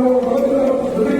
Senhor.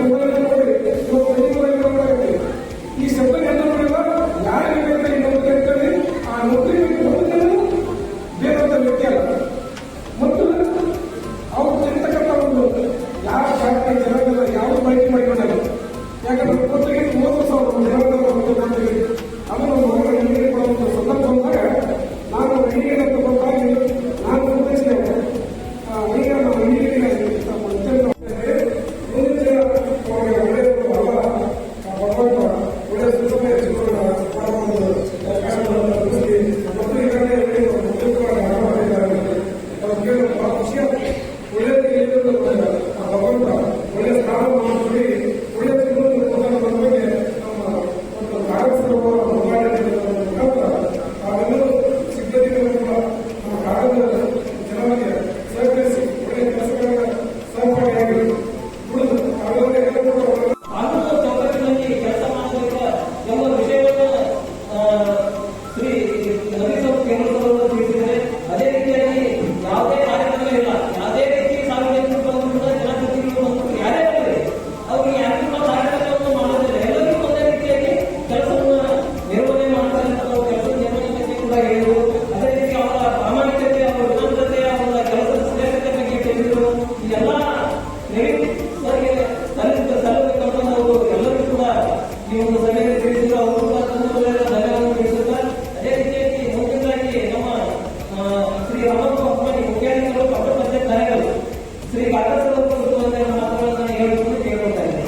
Shri ಕಾಗದ ಕುರಿತಂತೆ ಮಾತುಗಳನ್ನು ಹೇಳಬೇಕು ಕೇಳ್ಕೊಳ್ತಾ ಇದ್ದಾರೆ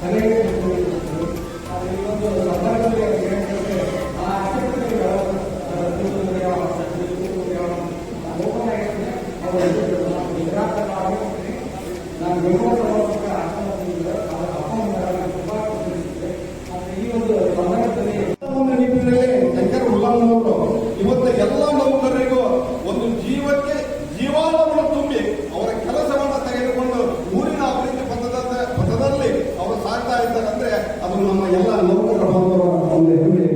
ಸಲಹೆ ಆದರೆ ಇವತ್ತು ಸಂದರ್ಭದಲ್ಲಿ ಅವ್ರು ಏನಂತಂದ್ರೆ ಆ ಅಸಕ್ತಿಗೆ ಓಪನ್ ಆಗಿರ್ತದೆ ಅವರು ಗುಜರಾತ್ ನಾನು ಬೆಂಗಳೂರು ಪ್ರವಾಸಕ್ಕೆ ಆಶ್ರಮದಿಂದ ಅವರ ಅಪ್ಪ ಅಮ್ಮನ ತುಂಬಾ ಖುಷಿಯಾಗಿದೆ. ಆದರೆ ಈ ಒಂದು ಸಂದರ್ಭದಲ್ಲಿ ಕಾನೂನು ನಿಟ್ಟಿನಲ್ಲಿ ಶಂಕರ್ ಉಲ್ಲಂಘನವರು ಇವತ್ತು ಎಲ್ಲ ನೌಕರರಿಗೂ ಒಂದು ಜೀವಕ್ಕೆ ಜೀವಾಳವನ್ನು ತುಂಬಿ ಅವರ ಕೆಲಸವನ್ನು ತೆಗೆದುಕೊಂಡು ಊರಿನ ಅಭಿವೃದ್ಧಿ ಪಥದ ಪಥದಲ್ಲಿ ಅವರು ಸಾಗ್ತಾ ಇದ್ದಾರೆ ಅಂದ್ರೆ ಅದು ನಮ್ಮ ಎಲ್ಲ ನೌಕರ ಬಾಂಧವರ ಒಂದು ಹೆಮ್ಮೆ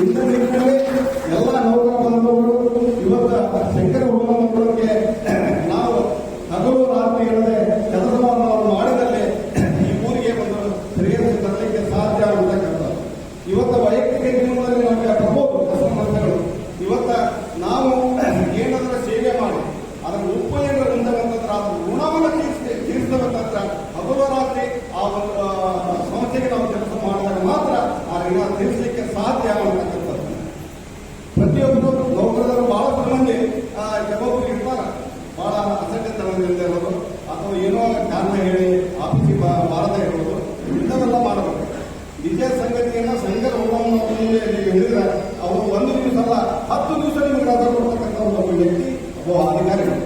ಇಂಥ ನಿಟ್ಟಿನಲ್ಲಿ ಎಲ್ಲ ನೌಕರ ಬಾಂಧವರು ಇವತ್ತು ಶಂಕರ ಉಲ್ಲಂಘನಗಳಿಗೆ ನಾವು ಹಗಲು ರಾತ್ರಿ ಅವರು ಕೆಲಸವನ್ನು ಮಾಡಿದಲ್ಲಿ ಈ ಊರಿಗೆ ಒಂದು ಶ್ರೇಯಸ್ಸು ತರಲಿಕ್ಕೆ ಸಾಧ್ಯ ಅಂತಕ್ಕಂಥದ್ದು ಇವತ್ತು ವೈಯಕ್ತಿಕ ಜೀವನದಲ್ಲಿ ನಮಗೆ ಬರ್ಬೋದು ಸಮಸ್ಯೆಗಳು ಇವತ್ತ ನಾವು ಏನಾದರೂ ಸೇವೆ ಮಾಡಿ ಅದರ ಉಪಯೋಗ ಹೊಂದಬೇಕಂದ್ರೆ ಅದು ಋಣವನ್ನು ತೀರಿಸಿ, ತೀರಿಸಬೇಕಂದ್ರೆ ಹಗಲು ರಾತ್ರಿ ಆ ಒಂದು ಸಮಸ್ಯೆಗೆ ನಾವು ಕೆಲಸ ಮಾಡಿದಾಗ ಮಾತ್ರ ಆ ಋಣ ತೀರಿಸಲಿಕ್ಕೆ ಸಾಧ್ಯ ಅಂತಕ್ಕಂಥದ್ದು ಪ್ರತಿಯೊಬ್ಬರು ನೌಕರರು ಬಹಳಷ್ಟು ಮಂದಿ ಆ, ಕೆಲವೊಬ್ರು ಇರ್ತಾರೆ ಬಹಳ ಅಸಡ್ಡೆತನದಿಂದ ಇರೋದು ಅಥವಾ ಏನೋ ಕಾರಣ ಹೇಳಿ ಆಫೀಸಿಗೆ ಬಾ- ಬಾರದೇ ಇರೋದು ಇಂಥವೆಲ್ಲ ಮಾಡಬೇಕು ನಿಜ ಸಂಗತಿಯನ್ನು ಸಂಘದ ನೀವು ಹೇಳಿದ್ರೆ ಅವರು ಒಂದು ದಿವಸ ಅಲ್ಲ ಹತ್ತು ದಿವಸ ನಿಮಗೆ ರಜೆ ಕೊಡ್ತಕ್ಕಂಥ ಒಬ್ಬ ವ್ಯಕ್ತಿ ಒಬ್ಬ ಅಧಿಕಾರಿಗಳು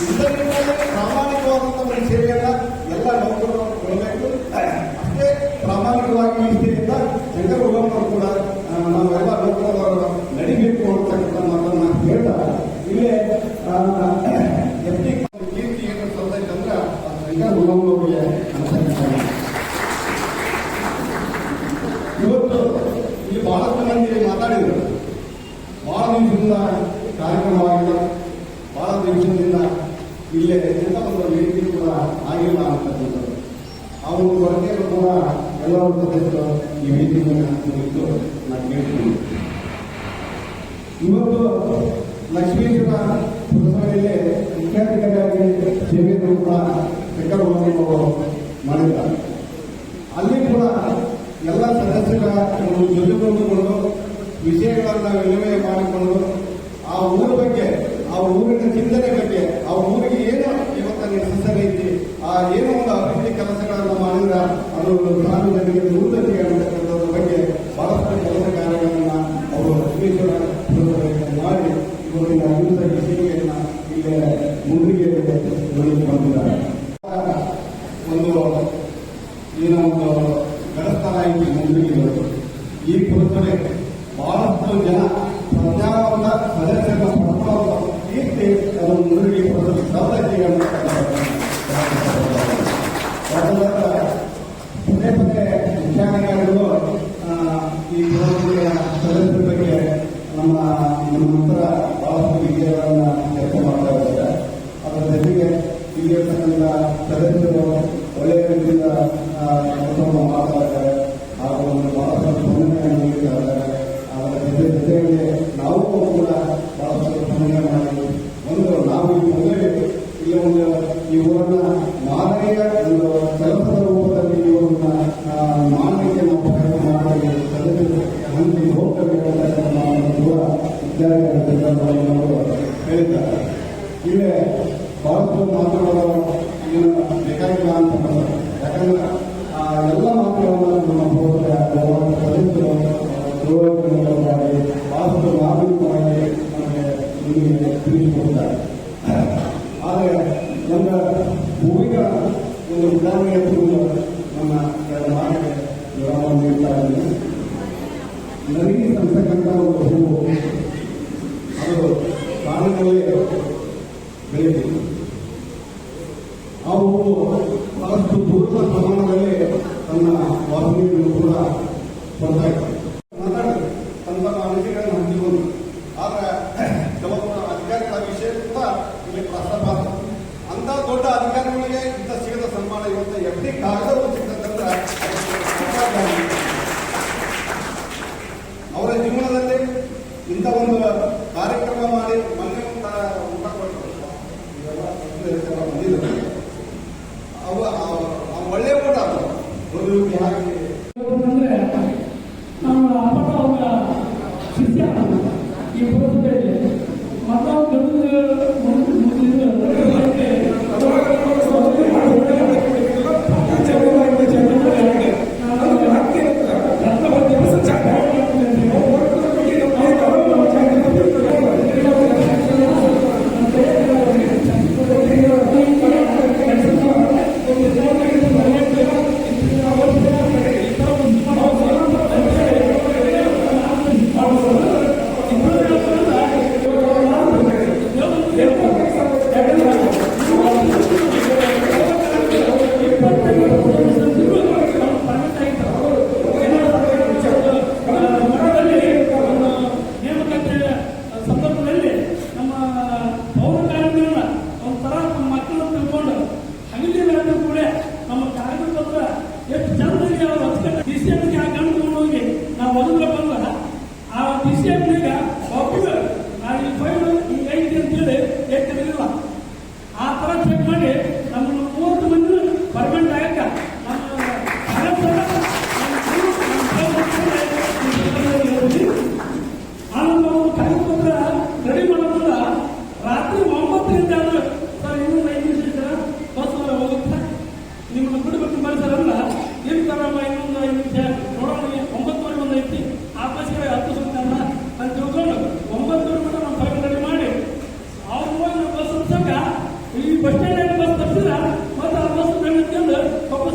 ನಿಟ್ಟಿನಲ್ಲಿ ಪ್ರಾಮಾಣಿಕವಾದಂಥ ಒಂದು ಸೇವೆಯನ್ನ ಎಲ್ಲ ನೌಕರರು ಕೊಡಬೇಕು. ಅಷ್ಟೇ ಪ್ರಾಮಾಣಿಕವಾಗಿ ನಿಷ್ಠೆಯಿಂದ ಶಂಕರ ಉಲ್ಲಂಘನರು ಕೂಡ ಆ, ನಾವೆಲ್ಲ ನೌಕರರು ನಡಿಬೇಕು ಅಂತಕ್ಕಂಥ ಮಾತನ್ನ ಹೇಳ್ತಾ ಇಲ್ಲೇ ಎಫ್ ಟಿ ಕೀರ್ತಿ ಏನು ಸಲ್ತೈತೆ ಅಂದ್ರೆ ಆ ಶಂಕರ ಉಲ್ಲಂಘನರಿಗೆ ಅನ್ಸಕ್ಕೆ ಇವತ್ತು ಇಲ್ಲಿ ಬಹಳಷ್ಟು ಮಂದಿ ಮಾತಾಡಿದರು. ಬಹಳ ದಿವಸದಿಂದ ಕಾರ್ಯಕ್ರಮವಾಗಿಲ್ಲ. ಬಹಳ ದಿವಸದಿಂದ ಇಲ್ಲೇ ಎಂತ ಒಂದು ವೇದಿಕೆ ಕೂಡ ಆಗಿಲ್ಲ ಅಂತಕ್ಕಂಥದ್ದು ಅವರು ಕೊರತೆಯನ್ನು ಕೂಡ ಎಲ್ಲರೂ ಸದಸ್ಯರು ಈ ವೇದಿಕೆಯನ್ನು ಕುರಿತು ನಾನು ಕೇಳ್ತೀನಿ ಇವತ್ತು ಲಕ್ಷ್ಮೀಶ್ವರ ಪುರಸಭೆಯಲ್ಲಿ ಮುಖ್ಯಾಧಿಕಾರಿಯಾಗಿ ಸೇವೆಯನ್ನು ಕೂಡ ಅವರು ಮಾಡಿದ್ದಾರೆ. ಅಲ್ಲಿ ಕೂಡ ಎಲ್ಲ ಸದಸ್ಯರ ಜೊತೆಗೊಂಡುಕೊಂಡು ವಿಷಯಗಳನ್ನು ವಿನಿಮಯ ಮಾಡಿಕೊಂಡು ಆ ಊರ ಬಗ್ಗೆ, ಆ ಊರಿನ ಚಿಂತನೆ ಬಗ್ಗೆ, ಆ ಊರಿಗೆ ಏನು ಇವತ್ತು ನೆಸಸರಿ ಐತಿ ಆ ಏನೋ ಒಂದು ಅಭಿವೃದ್ಧಿ ಕೆಲಸಗಳನ್ನು ಮಾಡಿದ ಅದು ಗ್ರಾಮೀಣರಿಗೆ ಉನ್ನತಿ ಅನ್ನತಕ್ಕಂಥದ್ರ ಬಗ್ಗೆ ಬಹಳಷ್ಟು ಕೆಲಸ ಕಾರ್ಯಗಳನ್ನು ಅವರು ಲಕ್ಷ್ಮೇಶ್ವರ ಮಾಡಿ, ಇವತ್ತಿನ ಅಭಿವೃದ್ಧಿ ಸೇವೆಯನ್ನ ಇಲ್ಲಿ ಮುಂದಿಗೆ ಬಂದಿದ್ದಾರೆ ಒಂದು ಏನೋ ಒಂದು ಗಳಿಸ್ತಾನ ಐತಿ ಈ ಪುರಸಭೆ ಬಹಳಷ್ಟು ಜನ ಪ್ರಜಾವಂತ ಸದಸ್ಯರ ಪಡ್ಕೊಳ್ಳೋ ಕೀರ್ತಿ ಅದನ್ನು ಮುಂದಿಗೆ ಪುರಸಭೆ ಸೌಲಭ್ಯ ಪದೇ ಪದೇ ವಿಚಾರಗಳು ಈ ಸದಸ್ಯರ ಬಗ್ಗೆ ನಮ್ಮ ಇಲ್ಲಿರ್ತಕ್ಕಂಥ ಸದಸ್ಯರು ಒಳ್ಳೆಯ ರೀತಿಯಿಂದ ಕೆಲಸವನ್ನು ಹಾಗೂ ಒಂದು ಬಹಳಷ್ಟು ಸ್ಪಂದನೆಯನ್ನು ನೀಡ್ತಾ ಜೊತೆ ಜೊತೆಗೆ ನಾವು ಕೂಡ ಬಹಳಷ್ಟು ಸ್ಪಂದನೆ ಮಾಡಿ ಒಂದು ನಾವು ಈ ಮೊದಲೇ ಇವುಗಳನ್ನ ಮಾದರಿಯ ಒಂದು ಕೆಲಸದ ರೂಪದಲ್ಲಿ ಇವುಗಳನ್ನ ಆ, ಮಾಡಲಿಕ್ಕೆ ಪ್ರಯತ್ನ ಮಾಡಿ ಹಂಚಿ ಹೋಗಬೇಕಂತ ಹೇಳಿದ್ದಾರೆ. ಇವೇ ಬಹಳಷ್ಟು ಏನು ಬೇಕಾಗಿಲ್ಲ ಅಂತ ಅನ್ಸುತ್ತೆ. ಯಾಕಂದ್ರೆ ಆ ಎಲ್ಲ ಮಾತುಗಳನ್ನು ನಮ್ಮ ಬೋಧನೆ ಸದಸ್ಯರು ಗೃಹವಾಗಿ ಬಹಳಷ್ಟು ಮಾರ್ಮಿಕವಾಗಿ ನಮಗೆ ನಿಮಗೆ ತಿಳಿಸಿಕೊಡ್ತಾರೆ ಆದರೆ ನಮ್ಮ ಒಂದು ಉದಾಹರಣೆಯ ನಮ್ಮ ಎರಡು ಮಾತಿಗೆ ನೀಡ್ತಾ ಇದ್ದೀನಿ ನನಗೆ ಅಂತಕ್ಕಂಥ ಒಂದು ಅದು ಕಾಡಿನಲ್ಲಿ ಬೆಳೀತೀವಿ ಆ ಹೂವು ಬಹಳಷ್ಟು ದೂರದ ಪ್ರಮಾಣದಲ್ಲಿ ತನ್ನ ವಾಸನೆಯನ್ನು ಕೂಡ ಬರ್ತಾ ಇದ್ದಾರೆ ಮಾತಾಡಿದ್ರು ಹಂಚಿಕೊಂಡು. ಆದ್ರೆ ಕೆಲವೊಂದು ಅಧಿಕಾರಿಗಳ ವಿಷಯ ಕೂಡ ಇಲ್ಲಿ ಪ್ರಸ್ತಾಪ. ಅಂತ ದೊಡ್ಡ ಅಧಿಕಾರಿಗಳಿಗೆ ಇಂಥ ಸಿಗದ ಸನ್ಮಾನ ಇವತ್ತು ಎಫ್ ಡಿ ಕಾಗದವು ಅವರ ಜೀವನದಲ್ಲಿ ಇಂಥ ಒಂದು ಒಂದು ಐದು ನಿಮಿಷ ನೋಡೋಣ ಒಂಬತ್ತುವರೆಗೆ ಒಂದು ಐತಿ ಆ ಬಸ್ಗೆ ಹತ್ತು ಸುತ್ತ ತಿಳ್ಕೊಂಡು ಮಾಡಿ ಅವ್ರು ಹೋಗಿ ಬಸ್ ಹತ್ಸಾಗ ಈ ಬಸ್ ಸ್ಟ್ಯಾಂಡ್ ಬಸ್ ತಪ್ಪಿಸಿದ ಮತ್ತು ಆ ಬಸ್ ಬೆಳಗ್ಗೆ ಕೊಪ್ಪ